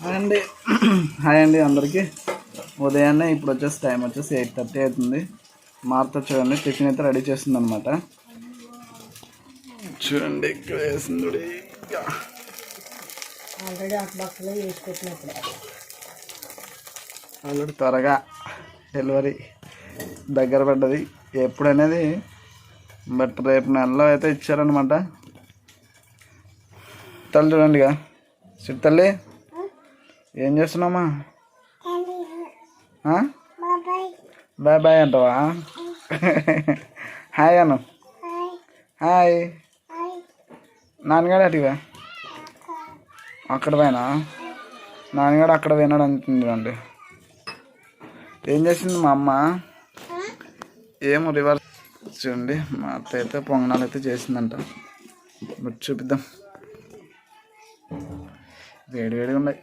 Hi అండి. Hi అండి అందరికీ. ఉదయాన్నే ఇప్పుడు వచ్చేసి టైం వచ్చేసి ఎయిట్ థర్టీ అవుతుంది. మార్త చూడండి టిఫిన్ అయితే రెడీ చేస్తుంది అనమాట చూడండి ఇక్కడ వేసింది ఆల్రెడీ త్వరగా డెలివరీ దగ్గర పడ్డది. ఎప్పుడు అనేది బట్ రేపు నెలలో అయితే ఇచ్చారనమాట తల్లి చూడండి ఇక చిట్టు తల్లి. ఏం చేస్తున్నామా? బాయ్ బాయ్ అంటావా? హాయ్ అను. హాయ్. నాన్నగాడు అటుగా అక్కడ పోయినా? నాన్నగాడు అక్కడ పోయినాడు అంటుంది అండి ఏం చేసింది మా అమ్మ? ఏమో రివర్స్ చూడండి మా అత్త అయితే పొంగనాలు అయితే చేసిందంట. చూపిద్దాం. వేడి వేడిగా ఉన్నాయి.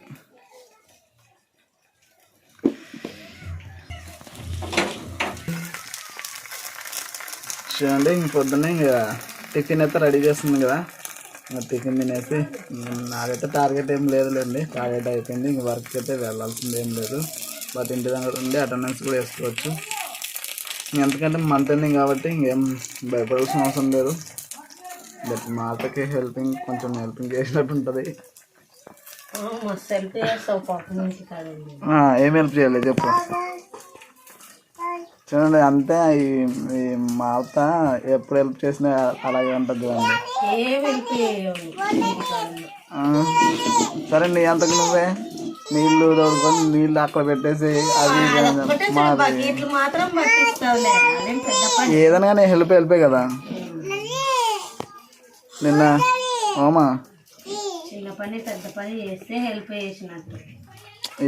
చూడండి ఇంక పొద్దున్నే ఇంకా టిఫిన్ అయితే రెడీ చేస్తుంది కదా. ఇంకా టిఫిన్ తినేసి నాకైతే టార్గెట్ ఏం లేదులేండి. టార్గెట్ అయిపోయింది ఇంక వర్క్ అయితే వెళ్ళాల్సింది ఏం లేదు. బట్ ఇంటి దగ్గర ఉండి అటెండెన్స్ కూడా వేసుకోవచ్చు ఎందుకంటే మంత్ ఎండింగ్ కాబట్టి ఇంకేం భయపడాల్సిన అవసరం లేదు. బట్ మా అత్తకి హెల్పింగ్ కొంచెం హెల్పింగ్ చేసినట్టు ఉంటుంది. ఏం హెల్ప్ చేయాలి చెప్పు. చూడండి అంతే. ఈ మా అత్త ఎప్పుడు హెల్ప్ చేసినా అలాగే ఉంటుంది చూడండి సరే నీ అంతకు నువ్వే. నీళ్ళు తోడుకొని నీళ్ళు అక్కడ పెట్టేసి అది మాది. ఏదైనా కానీ హెల్ప్ హెల్పే కదా. నిన్న ఓమా చిన్న పని పెద్ద పని చేస్తే హెల్ప్ చేసినట్టు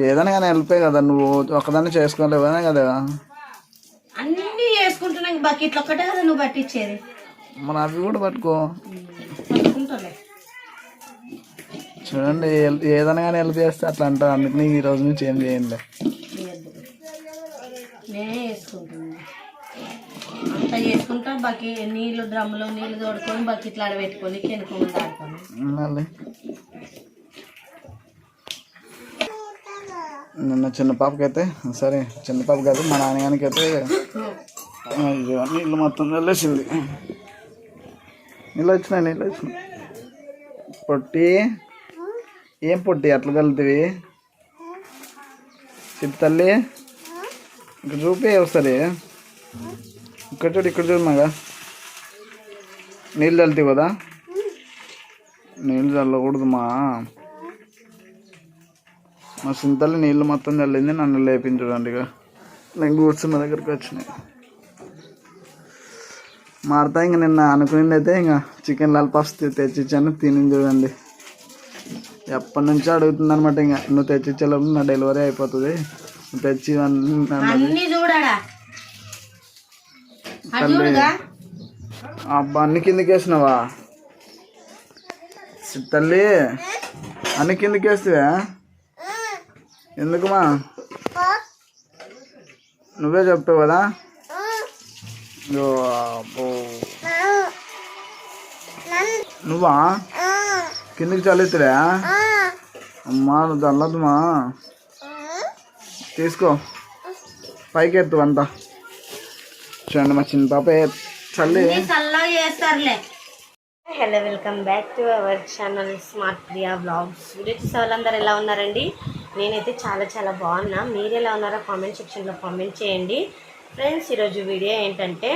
ఏదైనా కానీ హెల్పే కదా నువ్వు ఒకదాన్ని చేసుకోలేవనే కదా. చేసుకుంటున్నా బకెట్లు ఒక్కటే కదా నువ్వు పట్టించేది? మన అవి కూడా పట్టుకో. పట్టుకుంటాలే. చూడండి ఏదైనా కానీ హెల్ప్ చేస్తే అట్లా అంటారు. అందుకని ఈ రోజు నుంచి ఏం చేయండి. చేయొద్దు. నేనే చేసుకుంటున్నా. అంత చేసుకుంటా బకె నీళ్ళు డ్రమ్ములో నీళ్ళు తోడుకొని బకెట్లు ఆడబెట్టుకొని కెనుకొని మళ్ళీ. నిన్న చిన్న పాపకైతే సరే చిన్న పాప కాదు మా నాన్నగానికి అయితే అయ్యో నీళ్ళు మొత్తం చల్లేసింది నీళ్ళు వచ్చినాయి నీళ్ళు వచ్చినాయి. పొట్టి ఏం పొట్టి అట్లా కలుతుంది చిట్టు తల్లి. ఇక్కడ చూపే ఒకసారి ఇక్కడ చూడు ఇక్కడ చూడు మగా. నీళ్ళు చల్లుతాయి కదా? నీళ్ళు చల్లకూడదు మా. మా సింతలు నీళ్ళు మొత్తం చల్లింది నన్ను లేపించడానికి ఇక నేను కూర్చున్న దగ్గరికి వచ్చినాయి. మారుతా. ఇంక నిన్న అనుకునింది అయితే ఇంకా చికెన్ లాల్పాప్స్ తెచ్చిచ్చాను. తిని చూడండి. ఎప్పటి నుంచో అడుగుతుంది అనమాట ఇంకా. నువ్వు తెచ్చిచ్చేలోపు నా డెలివరీ అయిపోతుంది. నువ్వు తెచ్చి అబ్బా అన్ని కిందకి వేసినావా? తల్లి అన్ని కిందకి వేస్తావా ఎందుకుమా? నువ్వే చెప్పావు కదా. నువ్వా? కిందకి చల్లుతురా అమ్మా నువ్వు చల్లదుమా తీసుకో. పైకి ఎత్తు అంతా. చూడండి మా చిన్న పాప చల్లి. Hello welcome back to our channel smart Priya blogs video చూసే వాళ్ళందరూ ఎలా ఉన్నారండి? నేనైతే చాలా చాలా బాగున్నా. మీరు ఎలా ఉన్నారో కామెంట్ సెక్షన్లో కామెంట్ చేయండి. ఫ్రెండ్స్ ఈరోజు వీడియో ఏంటంటే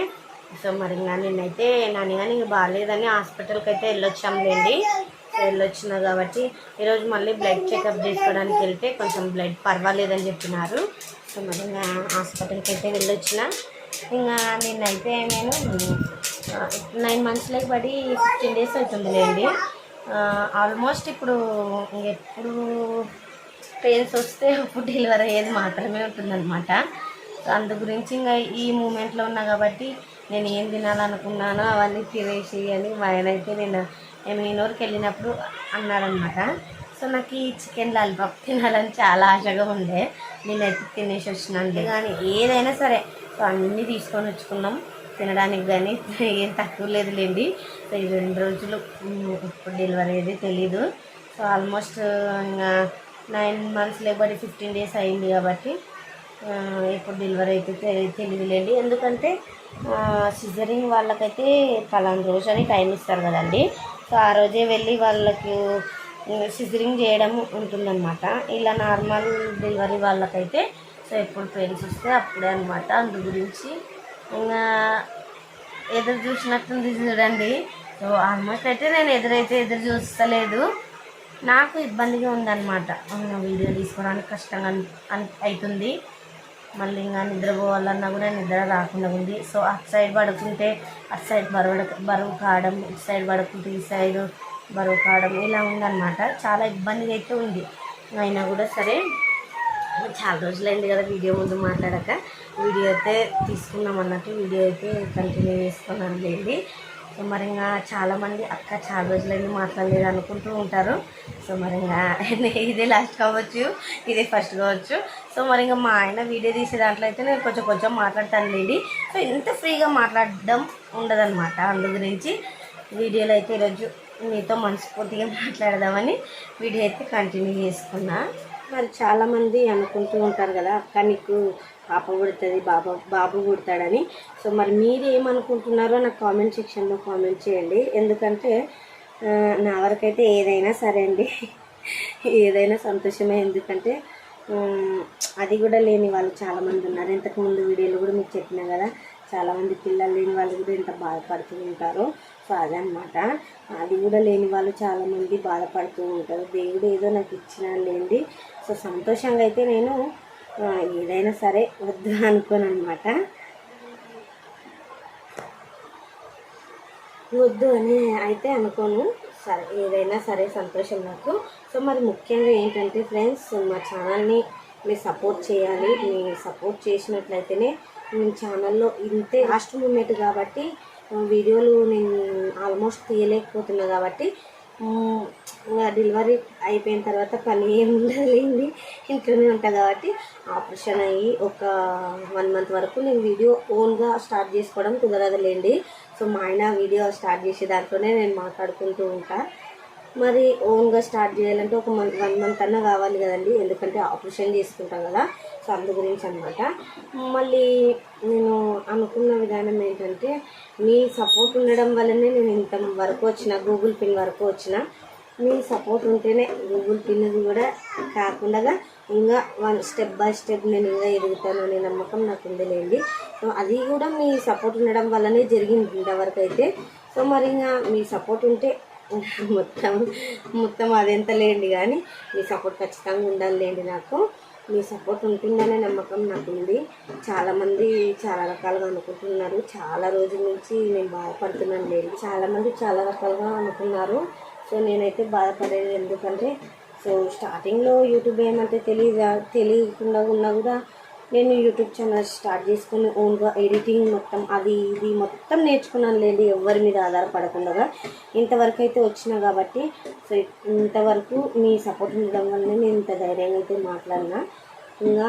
సో మరి ఇంకా నేనైతే నాని కానీ బాగాలేదని హాస్పిటల్కి అయితే వెళ్ళొచ్చాంలేండి సో వెళ్ళొచ్చిన కాబట్టి ఈరోజు మళ్ళీ బ్లడ్ చెకప్ చేసుకోవడానికి వెళ్తే కొంచెం బ్లడ్ పర్వాలేదని చెప్పినారు. సో మరి ఇంకా హాస్పిటల్కి అయితే వెళ్ళొచ్చిన. ఇంకా నిన్నైతే నేను నైన్ మంత్స్లోకి పడి ఫిఫ్టీన్ డేస్ అవుతుందిలేండి ఆల్మోస్ట్ ఇప్పుడు ఎప్పుడు పెయిన్స్ వస్తే అప్పుడు డెలివరీ అయ్యేది మాత్రమే ఉంటుందన్నమాట. అందు గురించి ఇంకా ఈ మూమెంట్లో ఉన్నా కాబట్టి నేను ఏం తినాలనుకున్నానో అవన్నీ తినేసి అని మా ఆయన అయితే నేను మేము ఈనూరుకి వెళ్ళినప్పుడు అన్నాడనమాట సో నాకు ఈ చికెన్ లాలిపాప్ తినాలని చాలా ఆశగా ఉండే. నేనైతే తినేసి వచ్చినాను కానీ ఏదైనా సరే సో అన్నీ తీసుకొని వచ్చుకున్నాం. తినడానికి కానీ ఏం తక్కువ లేదులేండి. సో ఈ రెండు రోజులు ఇప్పుడు డెలివరీ అయితే తెలీదు. సో ఆల్మోస్ట్ ఇంకా నైన్ మంత్స్ లేబడి ఫిఫ్టీన్ డేస్ అయింది కాబట్టి ఇప్పుడు డెలివరీ అయితే తెలియదులేండి. ఎందుకంటే సిజరింగ్ వాళ్ళకైతే పలానా రోజు అని టైం ఇస్తారు కదండి. సో ఆ రోజే వెళ్ళి వాళ్ళకి సిజరింగ్ చేయడం ఉంటుందన్నమాట. ఇలా నార్మల్ డెలివరీ వాళ్ళకైతే సో ఎప్పుడు పెయిన్స్ వస్తే అప్పుడే అనమాట అందు గురించి ఇంకా ఎదురు చూసినట్టుంది చూడండి. సో ఆల్మోస్ట్ అయితే నేను ఎదురైతే ఎదురు చూస్తలేదు. నాకు ఇబ్బందిగా ఉందన్నమాట. వీడియో తీసుకోవడానికి కష్టంగా అని అవుతుంది మళ్ళీ ఇంకా నిద్రపోవాలన్నా కూడా నిద్ర రాకుండా ఉంది. సో అటు సైడ్ పడుకుంటే అటు సైడ్ బరువు బరువు కావడం ఇటు సైడ్ పడుకుంటే ఈ సైడ్ బరువు కావడం ఇలా ఉందన్నమాట. చాలా ఇబ్బందిగా అయితే ఉంది. అయినా కూడా సరే చాలా రోజులైంది కదా వీడియో ముందు మాట్లాడక. వీడియో అయితే తీసుకున్నాం అన్నట్టు వీడియో అయితే కంటిన్యూ చేసుకున్నాను లేండి. సో మరి ఇంకా చాలామంది అక్క చాలా రోజులైంది మాట్లాడలేదు అనుకుంటూ ఉంటారు. సో మరి ఇంకా ఇదే లాస్ట్ కావచ్చు ఇదే ఫస్ట్ కావచ్చు. సో మరి ఇంకా మా ఆయన వీడియో తీసే దాంట్లో అయితే నేను కొంచెం కొంచెం మాట్లాడతాను లేండి. సో ఇంత ఫ్రీగా మాట్లాడడం ఉండదన్నమాట. అందు గురించి వీడియోలో అయితే ఈరోజు మీతో మనస్ఫూర్తిగా మాట్లాడదామని వీడియో అయితే కంటిన్యూ చేసుకున్నా. మరి చాలామంది అనుకుంటూ ఉంటారు కదా అక్క నీకు పాప పుడుతుంది బాబా బాబు పుడతాడని సో మరి మీరు ఏమనుకుంటున్నారో నాకు కామెంట్ సెక్షన్లో కామెంట్ చేయండి. ఎందుకంటే నా వరకైతే ఏదైనా సరే అండి. ఏదైనా సంతోషమే. ఎందుకంటే అది కూడా లేని వాళ్ళు చాలామంది ఉన్నారు. ఇంతకుముందు వీడియోలు కూడా మీకు చెప్పినా కదా చాలామంది పిల్లలు లేని వాళ్ళు కూడా ఇంత బాధపడుతూ ఉంటారు. సో అదనమాట అది కూడా లేని వాళ్ళు చాలామంది బాధపడుతూ ఉంటారు. దేవుడు ఏదో నాకు ఇచ్చినా లేండి. సో సంతోషంగా అయితే నేను ఏదైనా సరే వద్దు అనుకోను అనమాట వద్దు అని అయితే అనుకోను. సరే ఏదైనా సరే సంతోషం నాకు. సో మరి ముఖ్యంగా ఏంటంటే ఫ్రెండ్స్ మా ఛానల్ని మీరు సపోర్ట్ చేయాలి. మీరు సపోర్ట్ చేసినట్లయితేనే నేను ఛానల్లో ఇంతే లాస్ట్ మూమెంట్ కాబట్టి వీడియోలు నేను ఆల్మోస్ట్ తీయలేకపోతున్నా కాబట్టి ఇంకా డెలివరీ అయిపోయిన తర్వాత పని ఏం ఉండదులేండి ఇంట్లోనే ఉంటా కాబట్టి ఆపరేషన్ అయ్యి ఒక వన్ మంత్ వరకు నేను వీడియో ఓన్గా స్టార్ట్ చేసుకోవడం కుదరదులేండి. సో మా ఆయన వీడియో స్టార్ట్ చేసే దాంట్లోనే నేను మాట్లాడుకుంటూ ఉంటా. మరి ఓన్గా స్టార్ట్ చేయాలంటే ఒక మంత్ వన్ మంత్ అన్నా కావాలి కదండి. ఎందుకంటే ఆపరేషన్ చేసుకుంటాం కదా. సో అందు గురించి అనమాట మళ్ళీ నేను అనుకున్న విధానం ఏంటంటే మీ సపోర్ట్ ఉండడం వల్లనే నేను ఇంత వరకు వచ్చిన గూగుల్ పిన్ వరకు వచ్చిన మీ సపోర్ట్ ఉంటేనే గూగుల్ పిన్నది కూడా. కాకుండా ఇంకా వన్ స్టెప్ బై స్టెప్ నేను ఇంకా ఎదుగుతాను అనే నమ్మకం నాకు ఉందిలేండి. సో అది కూడా మీ సపోర్ట్ ఉండడం వల్లనే జరిగింది ఇంతవరకు అయితే. సో మరి ఇంకా మీ సపోర్ట్ ఉంటే మొత్తం మొత్తం అదెంత లేండి కానీ మీ సపోర్ట్ ఖచ్చితంగా ఉండాలి లేండి నాకు. మీ సపోర్ట్ ఉంటుందనే నమ్మకం నాకు ఉంది. చాలామంది చాలా రకాలుగా అనుకుంటున్నారు. చాలా రోజుల నుంచి నేను బాధపడుతున్నాను లేండి చాలామంది చాలా రకాలుగా అనుకున్నారు. సో నేనైతే బాధపడేది ఎందుకంటే సో స్టార్టింగ్లో యూట్యూబ్ ఏమంటే తెలియదా తెలియకుండా ఉన్నా కూడా నేను యూట్యూబ్ ఛానల్ స్టార్ట్ చేసుకుని ఓన్గా ఎడిటింగ్ మొత్తం అది ఇది మొత్తం నేర్చుకున్నాను లేదు ఎవరి మీద ఆధారపడకుండా. ఇంతవరకు అయితే వచ్చిన కాబట్టి సో ఇంతవరకు మీ సపోర్ట్ ఉండడం వల్లనే నేను ఇంత ధైర్యంగా అయితే మాట్లాడినా. ఇంకా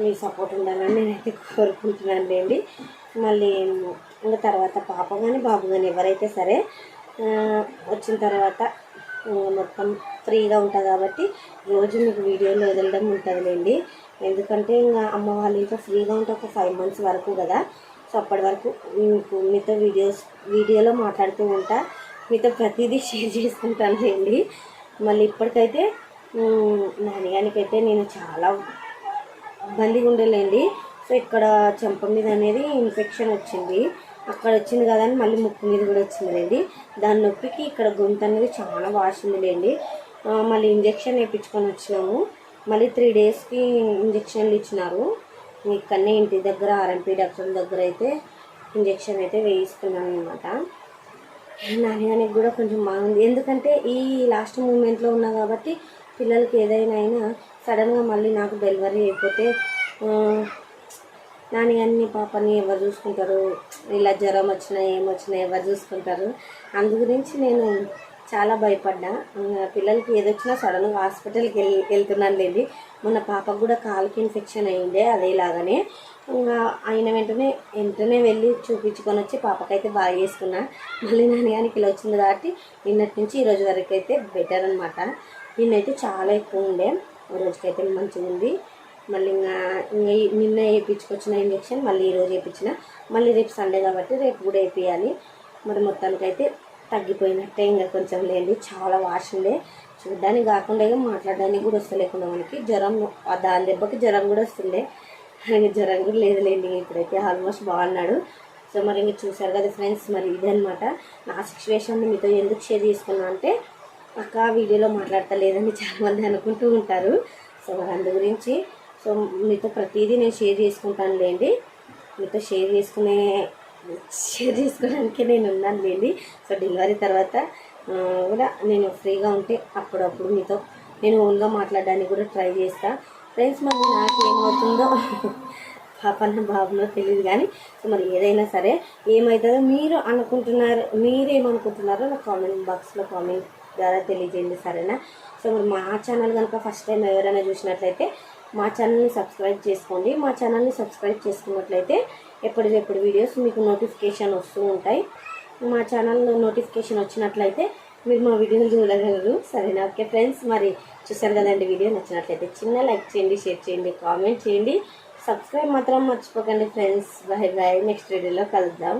మీ సపోర్ట్ ఉండాలని నేనైతే కోరుకుంటున్నాను లేండి. మళ్ళీ ఇంకా తర్వాత పాప కానీ బాబు కానీ ఎవరైతే సరే వచ్చిన తర్వాత మొత్తం ఫ్రీగా ఉంటుంది కాబట్టి రోజు మీకు వీడియోలు వదలడం ఉంటుందిలేండి. ఎందుకంటే ఇంకా అమ్మ వాళ్ళ ఇంట్లో ఫ్రీగా ఉంటే ఒక ఫైవ్ మంత్స్ వరకు కదా. సో అప్పటి వరకు మీకు మీతో వీడియోస్ వీడియోలో మాట్లాడుతూ ఉంటా. మీతో ప్రతిదీ షేర్ చేసుకుంటాను లేండి మళ్ళీ ఇప్పటికైతే నాన్నగానికైతే నేను చాలా ఇబ్బందిగా ఉండలేండి సో ఇక్కడ చెంప మీద అనేది ఇన్ఫెక్షన్ వచ్చింది. అక్కడ వచ్చింది కదా అని మళ్ళీ ముక్కు మీద కూడా వచ్చిందిలేండి. దాని నొప్పికి ఇక్కడ గొంతు అనేది చాలా వాసిందిలేండి. మళ్ళీ ఇంజెక్షన్ వేయించుకొని వచ్చినాము. మళ్ళీ త్రీ డేస్కి ఇంజెక్షన్లు ఇచ్చినారు. ఇక్కడనే ఇంటి దగ్గర ఆర్ఎంపీ డాక్టర్ దగ్గర అయితే ఇంజెక్షన్ అయితే వేయిస్తున్నాను అనమాట నాన్నగానికి కూడా కొంచెం బాగుంది. ఎందుకంటే ఈ లాస్ట్ మూమెంట్లో ఉన్నా కాబట్టి పిల్లలకి ఏదైనా అయినా సడన్గా మళ్ళీ నాకు డెలివరీ అయిపోతే నాన్నగారిని పాపని ఎవరు చూసుకుంటారు? ఇలా జ్వరం వచ్చినా ఏమొచ్చినా ఎవరు చూసుకుంటారు. అందు గురించి నేను చాలా భయపడ్డా. పిల్లలకి ఏదొచ్చినా సడన్గా హాస్పిటల్కి వెళ్ళి వెళ్తున్నాను లేండి. మొన్న పాపకు కూడా కాలుకి ఇన్ఫెక్షన్ అయ్యిండే అదేలాగానే ఇంకా వెంటనే వెంటనే వెళ్ళి చూపించుకొని వచ్చి పాపకైతే బాగా చేసుకున్నా. మళ్ళీ నాన్నగానికి ఇలా వచ్చింది కాబట్టి నిన్నటి నుంచి ఈ రోజు వరకు అయితే బెటర్ అనమాట నిన్నైతే చాలా ఎక్కువ ఉండే. ఈ రోజుకైతే మంచిగా ఉంది మళ్ళీ ఇంకా ఇంకా నిన్న వేయించుకొచ్చిన ఇంజక్షన్ మళ్ళీ ఈరోజు వేయించిన. మళ్ళీ రేపు సండే కాబట్టి రేపు కూడా వేయించాలి. మరి మొత్తానికైతే తగ్గిపోయినట్టే ఇంకా కొంచెం లేండి చాలా వాష్ ఉండే. చూడ్డానికి కాకుండా మాట్లాడడానికి కూడా వస్తలేకుండా మనకి జ్వరం దాని దెబ్బకి జ్వరం కూడా వస్తుండే. ఇంకా జ్వరం కూడా లేదులేండి ఇప్పుడైతే ఆల్మోస్ట్ బాగున్నాడు. సో మరి ఇంకా చూసారు కదా ఫ్రెండ్స్ మరి ఇదనమాట నా సిచ్యువేషన్ మీతో ఎందుకు షేర్ చేసుకున్నా అంటే అక్క వీడియోలో మాట్లాడతలేదని చాలామంది అనుకుంటూ ఉంటారు. సో మరి అందు గురించి సో మీతో ప్రతిదీ నేను షేర్ చేసుకుంటాను లేండి. మీతో షేర్ చేసుకునే షేర్ చేసుకోవడానికి నేను ఉన్నాను లేండి. సో డెలివరీ తర్వాత కూడా నేను ఫ్రీగా ఉంటే అప్పుడప్పుడు మీతో నేను ఓన్గా మాట్లాడడానికి కూడా ట్రై చేస్తా. ఫ్రెండ్స్ మరి నాకు ఏమవుతుందో పాపన బాబునో తెలియదు కానీ సో మరి ఏదైనా సరే ఏమవుతుందో మీరు అనుకుంటున్నారు మీరేమనుకుంటున్నారో నాకు కామెంట్ బాక్స్లో కామెంట్ ద్వారా తెలియజేయండి సరేనా? సో మరి మా ఛానల్ కనుక ఫస్ట్ టైం ఎవరైనా చూసినట్లయితే మా ఛానల్ని సబ్స్క్రైబ్ చేసుకోండి. మా ఛానల్ని సబ్స్క్రైబ్ చేసుకున్నట్లయితే ఎప్పటికెప్పుడు వీడియోస్ మీకు నోటిఫికేషన్ వస్తూ ఉంటాయి. మా ఛానల్లో నోటిఫికేషన్ వచ్చినట్లయితే మీరు మా వీడియోలు చూడగలరు. సరేనా? ఓకే ఫ్రెండ్స్ మరి చూసారు కదండి వీడియో నచ్చినట్లయితే చిన్న లైక్ చేయండి షేర్ చేయండి కామెంట్ చేయండి. సబ్స్క్రైబ్ మాత్రం మర్చిపోకండి ఫ్రెండ్స్ బాయ్ బాయ్ నెక్స్ట్ వీడియోలో కలుద్దాం.